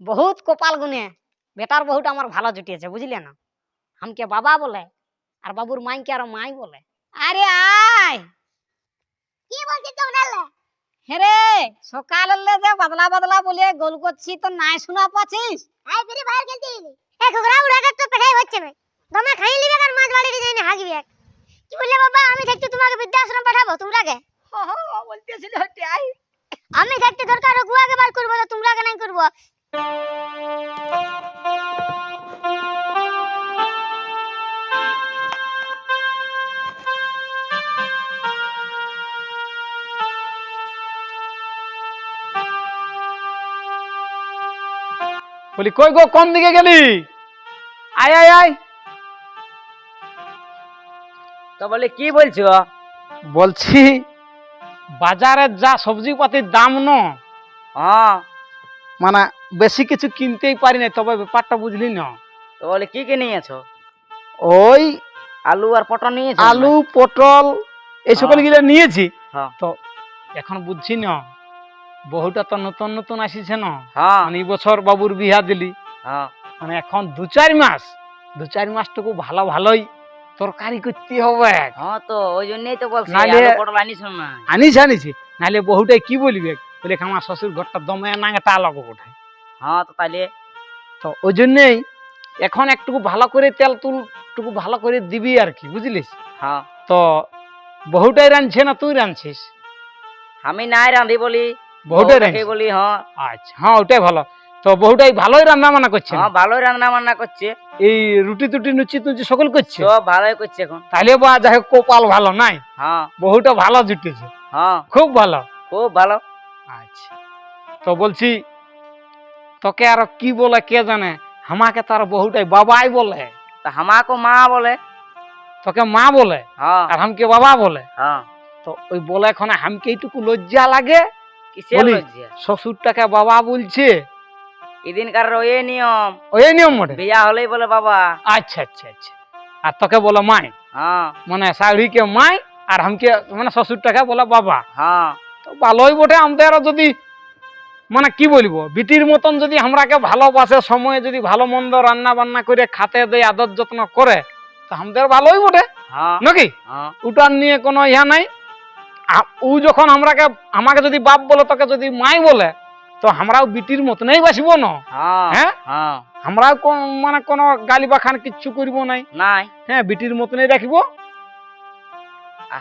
বহুত কপাল গুনে বেটার বহুত আমার ভালো জুটিয়েছে বুঝলে না? আমকে বাবা বলে আর বাবুর মাইকে আর মাই বলে। আরে আয়! কি বলছিস তোমরা হেরে সকাল যে বদলা বদলা বলে গোল করছি তো নাই শোনা পাচ্ছিস? আই ফ্রি ফায়ার খেলতে এলি এ ঘোগরা উড়া তো পেছাই হচ্ছে না তোমরা খাই লিবে আর মাছ বাড়ি যাই না হাগবি কি বললে বাবা আমি থাকতে তোমাকে বৃদ্ধাশ্রম পাঠাবো তোমরাকে বলতেছিল আই আমি থাকতে দরকার গুয়াকে বার করব তো তোমরাকে নাই করব? বলি কই গো কোন দিকে গেলি? আয় আয় আয়। তো বলে কি বলছো? বলছি বাজারের যা সবজি পাতির দাম ন। হ্যাঁ। মানে বেশি কিছু কিনতেই পারি না তবে ব্যাপারটা বুঝলি না। তো বলে কি কি নিয়েছো? ওই আলু আর পটল নিয়েছো? আলু পটল এই সকল। গুলো নিয়েছি। হ্যাঁ। তো এখন বুঝছি না বহুটা তো নতুন নতুন আসিছে না। হ্যাঁ। মানে এই বছর বাবুর বিহা দিলি। হ্যাঁ। মানে এখন দু চার মাস দু চার মাসটুকু ভালো ভালোই তরকারি করতে হবে। হ্যাঁ তো ওই জন্যই তো বলছি আলু পটল আনিস না। আনিস আনিছি নাহলে বহুটাই কি বলবে? বলে আমার শ্বশুর ঘরটা দমে নাঙ্গা লগো কোথায় হ্যাঁ তো তাহলে তো ওই জন্যেই এখন একটুকু ভালো করে তেল তুল টুকু ভালো করে দিবি আর কি বুঝলিস? হ্যাঁ। তো বহুটাই রাঁধছে না তুই রাঁধছিস? আমি নাই রাঁধি বলি বহুটাই রাঁধি বলি হ্যাঁ। আচ্ছা হ্যাঁ ওটাই ভালো। তো বহুটাই ভালোই রান্না বান্না করছে? হ্যাঁ ভালোই রান্না বান্না করছে। এই রুটি টুটি নুচি তুচি সকল করছে? সব ভালোই করছে এখন। তাহলে বা যাই হোক কপাল ভালো নাই? হ্যাঁ। বহুটা ভালো জুটেছে। হ্যাঁ। খুব ভালো। খুব ভালো। আচ্ছা। তো বলছি তোকে আর কি বলে কে জানে? আমাকে তার বহুটাই বাবাই বলে। তা আমাকে মা বলে। তোকে মা বলে হ্যাঁ। আর আমাকে বাবা বলে। হ্যাঁ। তো ওই বলে এখন আমাকে এইটুকু লজ্জা লাগে? শ্বশুরটাকে বাবা বলছে। এদিনকার ওই নিয়ম। ওই নিয়ম মোটে বিয়া হলেই বলে বাবা। আচ্ছা আচ্ছা আচ্ছা। আর তোকে বলে মাই। হ্যাঁ। মানে শাড়িকে মাই আর আমাকে মানে শ্বশুরটাকে বলে বাবা। হ্যাঁ। তো ভালোই বটে আমাদের যদি মানে কি বলব বিটির মতন যদি আমরা আমরাকে ভালোবাসে সময়ে যদি ভালো মন্দ রান্না বান্না করে খাতে দেয় আদর যত্ন করে তো আমাদের ভালোই বটে। হ্যাঁ। নাকি? হ্যাঁ। ওটার নিয়ে কোনো ইয়া নাই? ও যখন আমরাকে আমাকে যদি বাপ বলে তোকে যদি মাই বলে তো আমরাও বিটির মতনই বাসিব না। হ্যাঁ হ্যাঁ? আমরাও মানে কোনো গালি বাখান কিচ্ছু করিব নাই। নাই। হ্যাঁ বিটির মতনই রাখিব।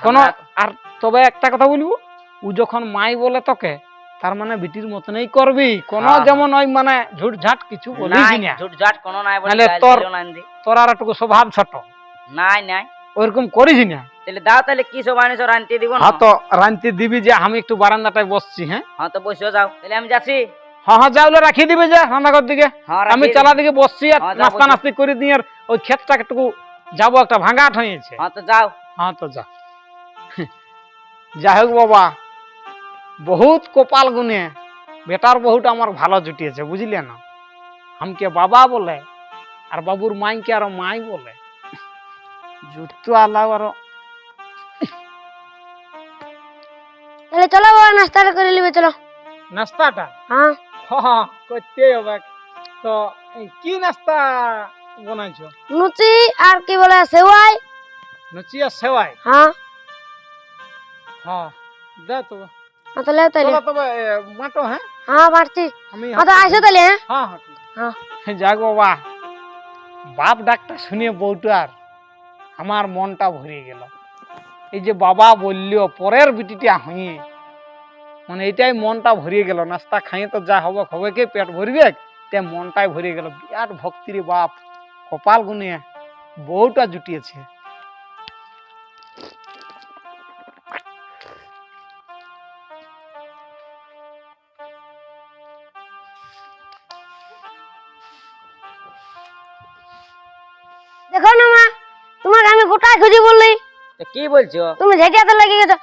কোনো আর তবে একটা কথা বলব ও যখন মাই বলে তোকে তার মানে বিটির মতনই করবি। কোনো হ্যাঁ, যেমন ওই মানে ঝুট ঝাট কিছু বলিস না। ঝুটঝাট কোনো নাই বলে তোর-। তোর আর একটু স্বভাব ছোট। নাই নাই। ওইরকম করিস না। তাহলে দাও তাহলে কি সব আনিস রানতে দিব না? হ্যাঁ তো রান্তি দিবি যে আমি একটু বারান্দাটায় বসছি হ্যাঁ? হ্যাঁ তো বসে যাও। তাহলে আমি যাচ্ছি। হ্যাঁ হ্যাঁ যাওলে রাখিয়ে দিবে যে রান্নাঘর দিকে। হ্যাঁ আমি রাখি। চালা দিকে বসছি আর নাস্তা নাস্তি করে দিয়ে আর ওই ক্ষেতটা একটু যাব একটা ভাঙাট হয়েছে হ্যাঁ তো যাও। হ্যাঁ তো যা। যাই হোক বাবা। বহুত কপাল গুনে বেটার বহুত আমার ভালো জুটিয়েছে বুঝলে না? আমাকে বাবা বলে আর বাবুর মাইকে আরও মাই বলে। জুতো আলাও আরও তাহলে চলো বাবা নাস্তাটা করে নিবে চলো। নাস্তাটা? হ্যাঁ। হ্যাঁ করতে হবে। তো কি নাস্তা বানাইছো? লুচি আর কি বলে সেওয়াই। লুচি আর সেওয়াই? হ্যাঁ। হ্যাঁ দে তো। হ্যাঁ তাহলে তাহলে তবে মাটো হ্যাঁ হ্যাঁ পারছি আমি হ্যাঁ আসো তাহলে হ্যাঁ হ্যাঁ হ্যাঁ হ্যাঁ। যাক বাবা বাপ ডাকটা শুনে বউটার আমার মনটা ভরে গেল এই যে বাবা বলল পরের বিটিটা হইয়ে মানে এটাই মনটা ভরিয়ে গেল নাস্তা খাইয়ে তো যা হবে হবে কে পেট ভরবে তাই মনটাই ভরে গেল বিরাট ভক্তির বাপ কপাল গুনে বউটা জুটিয়েছে কি বলছো? তুমি ঝেটিয়াতে লেগে গেছো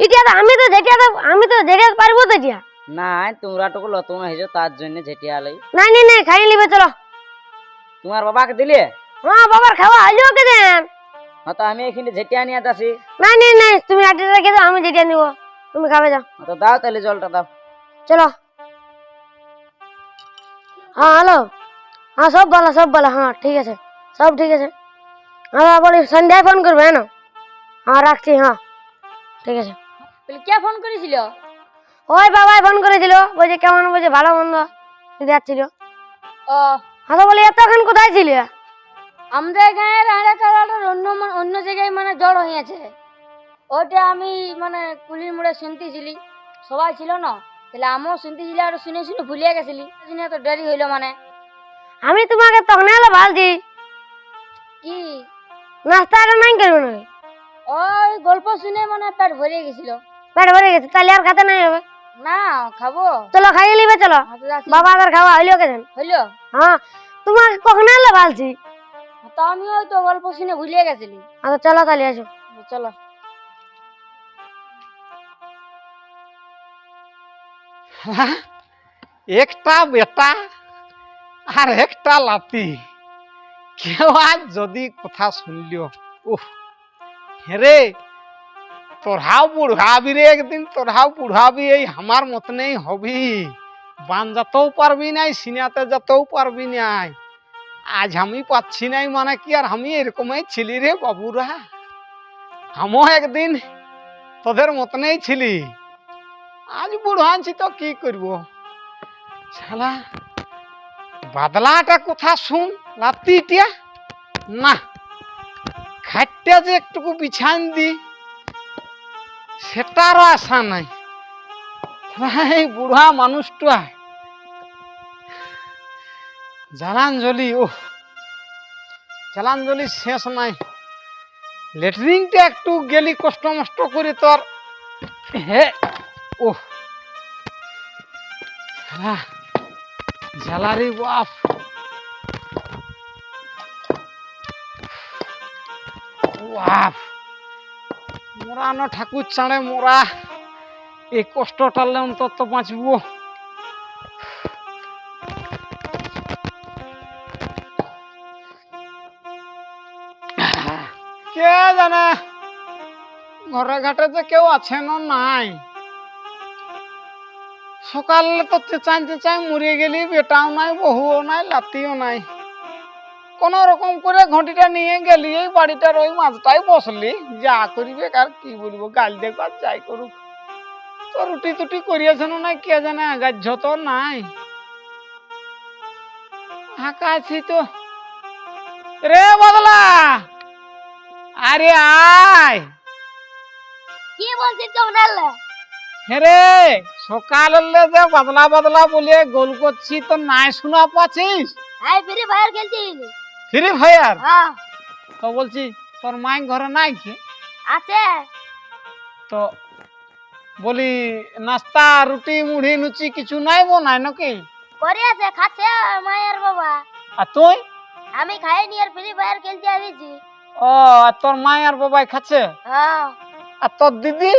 ইটিয়াতে আমি তো ঝেটিয়াতে আমি তো ঝেটিয়াতে পারব তো ইটিয়া নাই তোমরা টুকু লতুন হয়েছো তার জন্য ঝেটিয়া আলাই। নাই নাই নাই খাই নিবে চলো। তোমার বাবাকে দিলে? হ্যাঁ বাবার খাওয়া আইলেও কে দেন হ্যাঁ তো আমি এখানে ঝেটিয়া নিয়ে আসি নাই নাই নাই তুমি আটিটা রেখে দাও আমি ঝেটিয়া নিবো তুমি খাবে যাও। তো দাও তাহলে জলটা দাও। চলো। হ্যাঁ হ্যালো। হ্যাঁ সব ভালো সব ভালো হ্যাঁ ঠিক আছে সব ঠিক আছে। হ্যাঁ বলি সন্ধ্যায় ফোন করবে হ্যাঁ না? হ্যাঁ রাখছি হ্যাঁ। ঠিক আছে। বলে কে ফোন করেছিল? ওই বাবাই ফোন করেছিল। বলছে কেমন? বলছে ভালো মন্দ। যাচ্ছিল ও। হ্যাঁ তো বলি এতক্ষণ কোথায় ছিল? আমাদের গাঁয়ের আড়ে কালার অন্য অন্য জায়গায় মানে জড় হয়েছে ওটা আমি মানে কুলির মোড়ে শুনতেছিলি। সবাই ছিল না? তাহলে আমিও শুনতেছিলি আর শুনে শুনে ভুলিয়ে গেছিলি। শুনে তো দেরি হইল মানে। আমি তোমাকে তখন ভালছি কি? নাস্তা আর নাই করবে না। ওই গল্প শুনে মানে পেট ভরে গেছিল। পেট ভরে গেছে তাহলে আর খাতে নাই হবে? না খাব। চলো খাইয়ে নিবে চলো। বাবা আবার খাওয়া হইল কেন হইল? হ্যাঁ তোমাকে কখন এলো ভালছি তো আমি ওই তো গল্প শুনে ভুলিয়ে গেছিলি। আচ্ছা চলো তাহলে আসো। চলো। একটা বেটা আর একটা লাতি। কেউ আজ যদি কথা শুনলিও উহ হেরে তোরাও বুড়াবি রে একদিন তোরাও বুড়াবি এই আমার মতনেই হবি বান যেতেও পারবি নাই সিনাতে যেতেও পারবি নাই আজ আমি পাচ্ছি নাই মানে কি আর আমি এরকমই ছিলি রে বাবুরা আমিও একদিন তোদের মতনেই ছিলি আজ বুড়ো আনছি তো কি করব শালা বাদলাটা কথা শুন লাতিটিয়া না খাটটা যে একটুকু বিছান দি সেটারও আশা নাই। এই বুড়া মানুষটা। জালাঞ্জলি ও জালাঞ্জলি শেষ নাই। লেট্রিনটা একটু গেলি কষ্ট মষ্ট করে তোর। হে ও ঝালারি বাপ। বাপ। মোরা ন ঠাকুর চাঁড়ে, মোরা এই কষ্টটালে অন্তত বাঁচব। কে জানে, ঘরে ঘাটে যে কেউ আছে না নাই। সকালে তো চেঁচাই চেঁচাই মরে গেলি, বেটাও নাই বহুও নাই, লাতিও নাই। কোন রকম করে ঘটিটা নিয়ে গেলি এই বাড়িটার ওই মাঝটাই বসলি। যা করিবে আর কি বলব গাল দেখো আর যাই করুক। তো রুটি টুটি করিয়েছে না কে জানে গাছ তো নাই। ফাঁকা আছি তো। রে বদলা! আরে আয়! কি বলছিস তোমরা? হেরে সকাল হলে যে বদলা বদলা বলে গোল করছি তো নাই শোনা পাচ্ছিস? আয় ফ্রি ফায়ার খেলছি ফ্রি ফায়ার হ্যাঁ। তো বলছি তোর মাই ঘরে নাই কি? আছে। তো বলি নাস্তা রুটি মুড়ি লুচি কিছু নাই নাই নাকি? করে আছে খাচ্ছে মায়ের বাবা। আর তুই? আমি খাইনি আর ফ্রি ফায়ার খেলতে আইছি ও আর তোর মাই আর বাবাই খাচ্ছে? হ্যাঁ। আর তোর দিদি?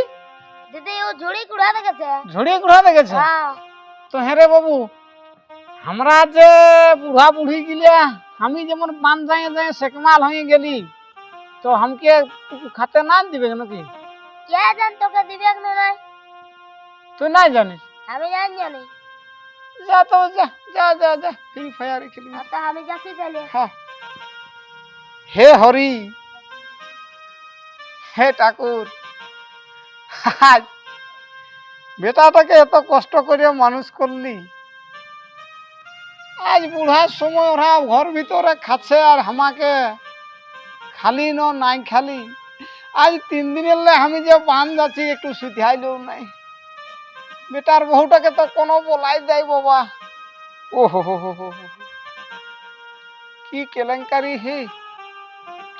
দিদি ও ঝুড়ি কুড়াতে গেছে। ঝুড়ি কুড়া দেখেছে হ্যাঁ। তো হেরে বাবু আমরা যে বুড়া বুড়ি গিলা আমি যেমন বান যায় যায় সেকমাল হয়ে গেলি তো আমাকে খাতে না দিবে নাকি? কে জান তোকে দিবে না নাই তুই নাই জানিস? আমি জানি জানি যা তো যা যা যা যা ফ্রি ফায়ার খেলি আমি যাচ্ছি তাহলে। হ্যাঁ। হে হরি হে ঠাকুর আজ বেটাটাকে এত কষ্ট করে মানুষ করলি। আজ বুড়ার সময় ওরা ঘর ভিতরে খাচ্ছে আর আমাকে খালি ন, নাই খালি। আজ তিন দিনের লে আমি যে বান যাচ্ছি, একটু সুধাইলেও নাই। বেটার বহুটাকে তো কোনো বলাই দেয় বাবা। ও হো হো হো। কি কেলেঙ্কারি হে।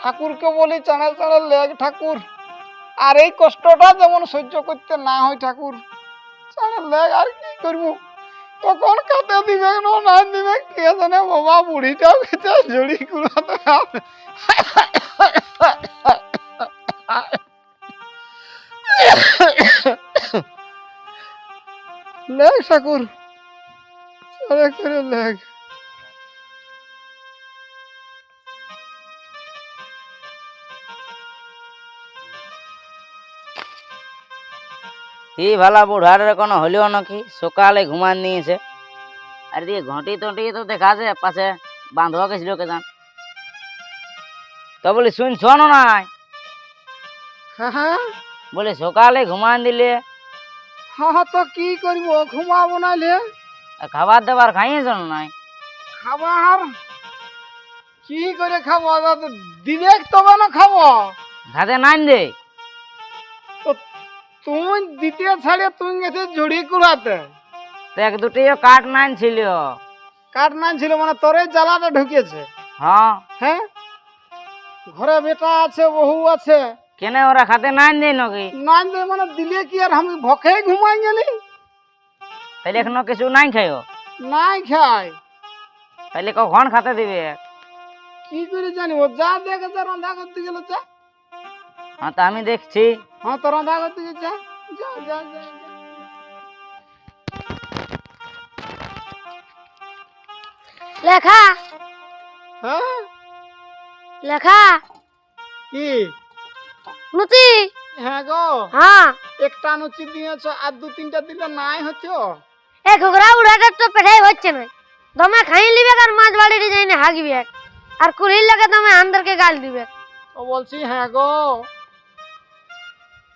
ঠাকুরকে বলি চাঁড়ে চাঁড়ে লেগ ঠাকুর। আর এই কষ্টটা যেমন সহ্য করতে না হয় ঠাকুর চাঁড়ে লেগ আর কি করব? কখন কাতে দিবে না। না দিবে কে জানে বাবা বুড়িটাও খেতে জড়ি কুড়াতে লেগ ঠাকুর করে লেগ এই ভালা বুড়ার কোনো হলিও নাকি সকালে ঘুমান নিয়েছে। আর দিয়ে ঘটি টটি তো দেখা যায় পাশে বাঁধবা গেছিল কে জান তো বলি শুন শোনো নাই। বলে সকালে ঘুমান দিলে? হ্যাঁ তো কি করব ঘুমাবো নাইলে খাবার দাবার খাইয়েছ না নাই? খাবার? কি করে খাব? দিবে তবে না খাব? ঘাতে নাই দে। তুই দ্বিতীয় ছাড়ে তুই গেছে ঝুড়ি কুড়াতে। তো এক দুটিও কাঠ নাই ছিল। কাঠ নাই ছিল মানে তোরে জ্বালাটা ঢুকেছে হ্যাঁ। হ্যাঁ? ঘরে বেটা আছে বহু আছে। কেনে ওরা খাতে নাই দেই নাকি? নাই দে মানে দিলে কি আর আমি ভকে ঘুমাই গেলি? তাহলে এখনও কিছু নাই খাইও? নাই খাই। তাহলে কখন খাতে দিবে? কি করে জানি ও যা দেখে যা রন্ধা করতে গেল যা। হ্যাঁ তো আমি দেখছি। হ্যাঁ তো রন্ধা করতে গেছে যা যা যা। লেখা। হ্যাঁ? লেখা। কি? নুতি হ্যাঁ গো। হ্যাঁ। একটা নুচি দিয়েছ আর দু তিনটা দিলে নাই হচ্ছে? এ ঘুগরা উড়াটার তো পেঠাই হচ্ছে না। দমে খাই লিবে আর মাছ বাড়িতে যাই না হাগিবে আর কুলির লাগে দমে আন্দারকে গাল দিবে ও বলছি হ্যাঁ গো।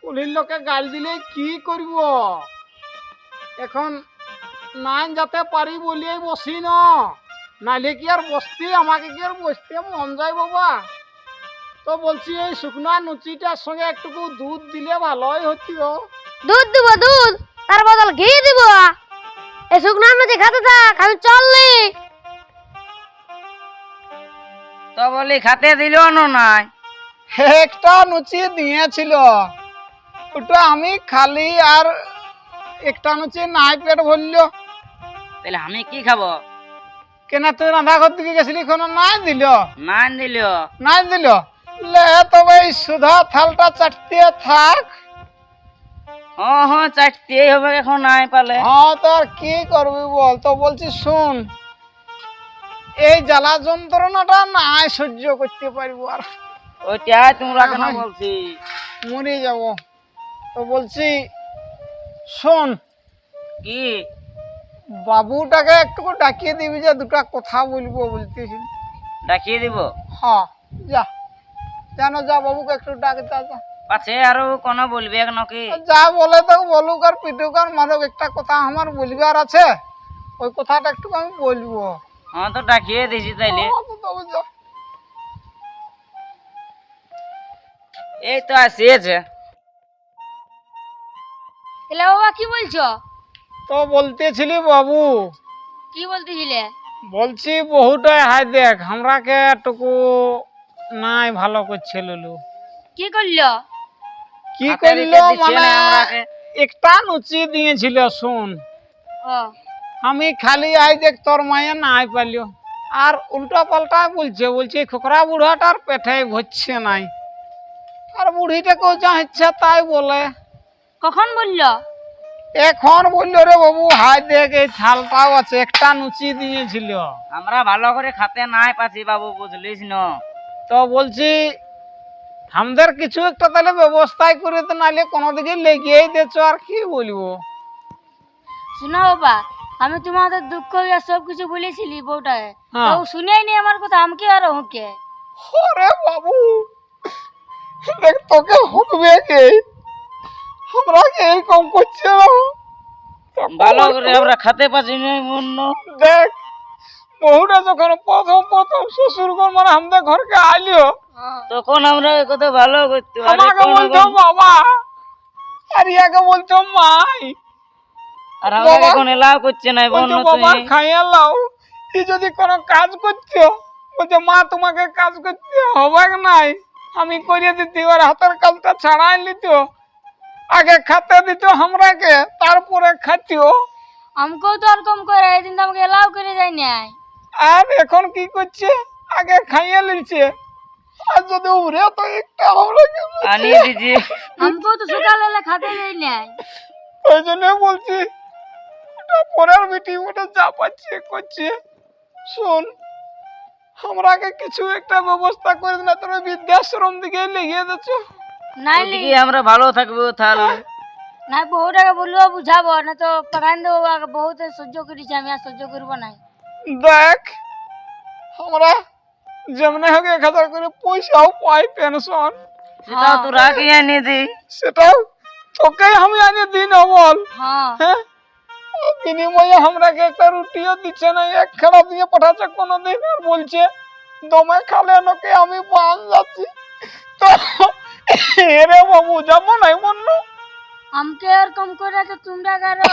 কুলির লোকে গাল দিলে কি করব? এখন নাই যাতে পারি বলিয়ে বসি ন। নাইলে কি আর বসতে? আমাকে কি আর বসতে? মন যায় বাবা। তো বলছি এই শুকনা নুচিটার সঙ্গে একটুকু দুধ দিলে ভালোই হতো দুধ দিব দুধ। তার বদল ঘি দিব। এ শুকনো নুচি খাতে থাক আমি চললি। তো বলি খাতে দিল না নাই? একটা নুচি দিয়েছিল। ওটা আমি খালি আর একটা নুচি নাই পেট ভরল। তাহলে আমি কি খাব? কেনা তুই রান্না করতে গেছিলি কোনো নাই দিল। নাই দিল। নাই দিল? লে তবে এই সুধা থালটা চাটতে থাক। হ্যাঁ হ্যাঁ চারটেই হবে এখন নাই পালে। হ্যাঁ তো আর কি করবি বল? তো বলছি শুন এই জ্বালা যন্ত্রণাটা নাই সহ্য করতে পারব আর। ওইটাই তোমরা কেন হ্যাঁ। বলছি? মরে যাব। তো বলছি শোন কি? বাবুটাকে একটু ডাকিয়ে দিবি যে দুটা কথা বলব বলতেছি। ডাকিয়ে দিব? হ্যাঁ যা। জানো যা বাবুকে একটু ডাক যা যা। পাছে আরও কোন বলবে নাকি? যা বলে তো বলুক আর পিটুক আর মারুক একটা কথা আমার বলবার আছে? ওই কথাটা একটু আমি বলব। হ্যাঁ তো ডাকিয়ে দিছি তাইলে। হ্যাঁ, তো যা। এই তো আসিয়েছে তাহলে বাবা কি বলছো? তো বলতেছিলি বাবু। কি বলতেছিলে? বলছি বহুটাই হাই দেখ আমরাকে টুকু নাই ভালো করছে লুলু। কি করল? কি করল মানে একটা নুচি দিয়েছিল শুন। আমি খালি আই দেখ তোর মায়ে নাই পালিও আর উল্টা পাল্টা বলছে বলছে খোকরা বুড়াটার পেটে ভরছে নাই। আর বুড়িটাকেও যা ইচ্ছা তাই বলে। কখন বলল? এখন বলল রে বাবু হাই দেখ এই থালটাও আছে একটা নুচি দিয়েছিল। আমরা ভালো করে খাতে নাই পাচ্ছি বাবু বুঝলিস না? তো বলছি আমাদের কিছু একটা তাহলে ব্যবস্থাই করে তো নাহলে কোনো দিকে লেগেই দিচ্ছ আর কি বলব? শোনো বাবা আমি তোমাদের দুঃখ ইয়া সব কিছু বলেছিলি বউটাকে। হ্যাঁ। তো শুনেই নি আমার কথা আমাকে আর হুঁকে ওরে বাবু দেখ তোকে হুকবে কে? আমরা কি এরকম করছে না? ভালো করে আমরা খাতে পাচ্ছি না অন্য দেখ বহুটা যখন প্রথম প্রথম শ্বশুর ঘর মানে আমাদের ঘরকে আইলিও তখন আমরা কথা ভালো করতে আমাকে বলতো বাবা আর ইয়াকে বলতো মাই আর আমরা এখন এলাও করছে না বোন বলতো বাবা খাইয়া লাও ই যদি কোনো কাজ করছ বলছে মা তোমাকে কাজ করতে হবে নাই আমি করিয়ে দিতে ওর হাতের কাজটা ছাড়াই নিত আগে খাতে দিত আমরাকে তারপরে খাতিও আমাকেও তো ওরকম করে এই দিন তো আমাকে এলাও করে যায় নাই। আর এখন কি করছে? আগে খাইয়ে নিচ্ছে আর যদি উড়ে তো একটা আমরাকে আনি দিছি। আমাকেও তো সকালবেলা খাতে দেয় নাই। ওই জন্য বলছি ওটা পরের মিটি ওটা যা পাচ্ছে করছে। শোন আমরাকে কিছু একটা ব্যবস্থা করে না তোর ওই বৃদ্ধাশ্রম দিকে লেগে দিচ্ছ নাইলে আমরা ভালো থাকব তাহলে। না বহুটাকে বলব বুঝাবো না তো পাঠান দেবো আগে বহুত সহ্য করেছি আমি আর সহ্য করব নাই দেখ আমরা যেমনি হোক এক হাজার করে পয়সাও পাই পেনশন। সেটাও তো রাখি এনে দি। সেটাও তোকে আমি আনিয়ে দিই না বল। হ্যাঁ। হ্যাঁ? বিনিময়ে আমরাকে একটা রুটিও দিচ্ছে না এক খেলা দিয়ে পাঠাচ্ছে কোনো দিন আর বলছে দমে খালে নাকি আমি বান যাচ্ছি। তো এরে বাবু যাব নাই আমাকে করে তো তোমরা কারও।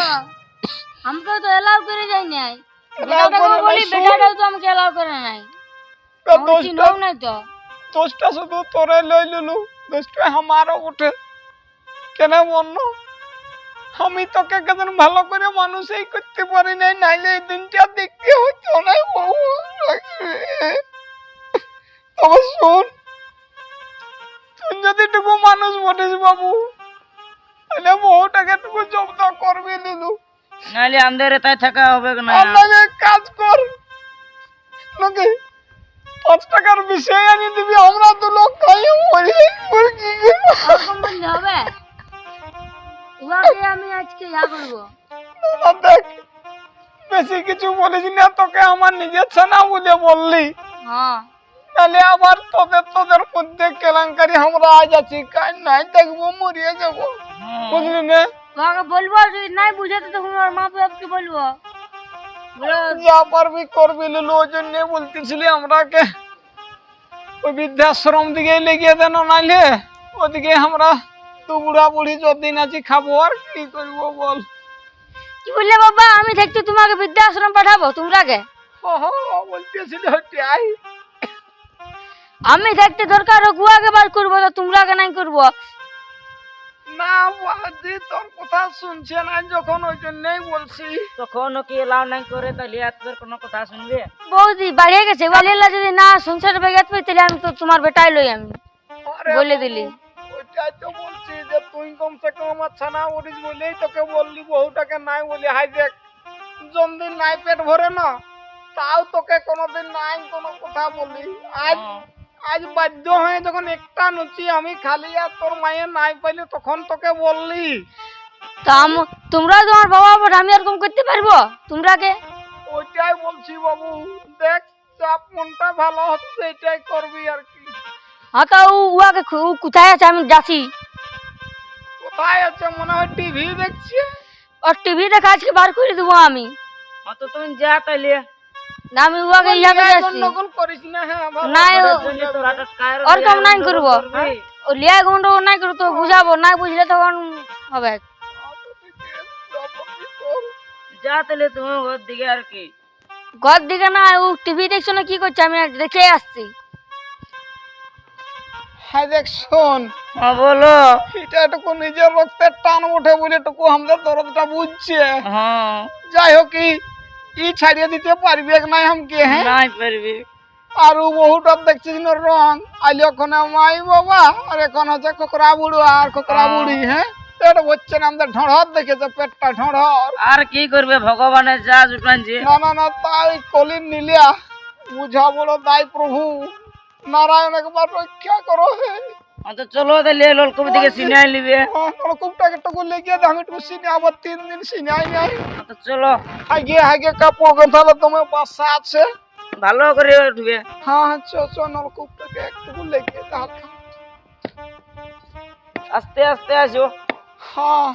আমাকে তো এলাও করে যাই নাই। বেটাটাকে বলি বেটাটাও তো আমাকে এলাও করে নাই। দোষটা নাই তো। দোষটা শুধু তোরে লই লুলু দোষটা আমারও উঠে কেন বন্য আমি তোকে কেন ভালো করে মানুষই করতে পারি নাই নাইলে এই দিনটা দেখতে হতো না বাবু। তবে শোন তুই যদি টুকু মানুষ বটিস বাবু তাহলে বহুটাকে টুকু জব্দ করবি লুলু নাহলে আমাদের এটাই থাকা হবে না। আল্লাহ কাজ কর নাকি পাঁচ টাকার বিষয় আনি দিবি আমরা তো লোক খাই মরি মরি কি করব? ওরকম বললে হবে? উহাকে আমি আজকে ইয়া করব। দেখ বেশি কিছু বলিস না তোকে আমার নিজের ছানা বলে বললি। হ্যাঁ। তাহলে আবার তোদের তোদের মধ্যে কেলেঙ্কারি আমরা আজ আছি কাজ নাই দেখব মরিয়ে যাব বুঝলি না তোমাকে বলব যদি নাই বুঝে তো তখন ওর মা বাপকে বলব বলো যা পারবি করবি লুলু ওই জন্য বলতেছিলি আমরাকে ওই বৃদ্ধাশ্রম দিকে লেগে দেন নাইলে ওদিকে আমরা তু বুড়া বুড়ি যতদিন আছি খাব আর কি করব বল কি বললে বাবা আমি থাকতে তোমাকে বৃদ্ধাশ্রম পাঠাবো তোমরাকে ও হো বলতেছিলি হটিয়াই আমি থাকতে দরকার হোক উহাকে বার করব তো তোমরাকে নাই করব। না তোর কথা শুনছে না যখন ওই জন্যই বলছি। তখন কি এলাও নাই করে তাহলে আর তোর কোনো কথা শুনবে? বৌদি বাড়িয়ে গেছে যদি না সংসার বেগাত পাই তাহলে আমি তো তোমার বেটাই লই আমি। আরে বলে দিলি। ওইটাই তো বলছি যে তুই কমসে কম আমার ছানা বলেই তোকে বললি বহুটাকে নাই বলি হাই দেখ জনদিন নাই পেট ভরে না তাও তোকে কোনোদিন নাই কোনো কথা বলি। আজ আজ বাধ্য হয়ে যখন একটা নুচি আমি খালি আর তোর মায়ের নাই পাইলে তখন তোকে বললি। তা আম- তোমরা তোমার বাবা বাবা আমি এরকম করতে পারব? তোমরা কে? ওইটাই বলছি বাবু দেখ চাপ মনটা ভালো হচ্ছে এটাই করবি আর কি। হ্যাঁ তা উ উহাকে কোথায় আছে? আমি যাচ্ছি। কোথায় আছে? মনে হয় টিভি দেখছে। ওর টিভি দেখা আজকে বার করে দেবো আমি। হ্যাঁ তো তুমি যা তাইলে। না আমি উহাকে ইয়া করে আসছি গন্ডগোল করিস না হ্যাঁ নাই নাই করব। ও লিয়া গন্ড নাই করব তো বুঝাবো নাই বুঝলে তখন হবে। যা তাহলে তুমি ওর দিকে আর কি। ঘর দিকে না ও টিভি দেখছ না কি করছে? আমি দেখে আসছি। হ্যাঁ দেখ শোন। হ্যাঁ বলো। এটা নিজের রক্তের টান ওঠে বলে এটুকু আমাদের দরদটা বুঝছে। হ্যাঁ। যাই হোক কি ই ছাড়িয়ে দিতে পারবি নাই আমকে হ্যাঁ? নাই পারবি। আর বহুটা দেখছিস না রং। আইলে ওখানে মাই বাবা আর এখন হচ্ছে কোকরা বুড়ো আর কোকরা। বুড়ি হ্যাঁ? হচ্ছে না আমাদের ঢড়র দেখেছে পেটটা ঢড়র। আর কি করবে ভগবানের যা জুটানছে না না না তাই কলির নিলিয়া বুঝা বলো দাই প্রভু নারায়ণ একবার রক্ষা করো হে। তো চলো তাহলে লোলকূপ দিকে সিনিয়ে নিবে। নলকূপটাকে টুকু লেগে দে, আমি একটু সিনে আবার তিন দিন সিনাই নাই। তো চলো। আগে আগে কাপড় গোছালো তোমার বাসা আছে। ভালো করে উঠবে। হ্যাঁ হ্যাঁ চো চো নলকূপটাকে একটু লেগে দে হালকা আস্তে আস্তে আসো। হ্যাঁ।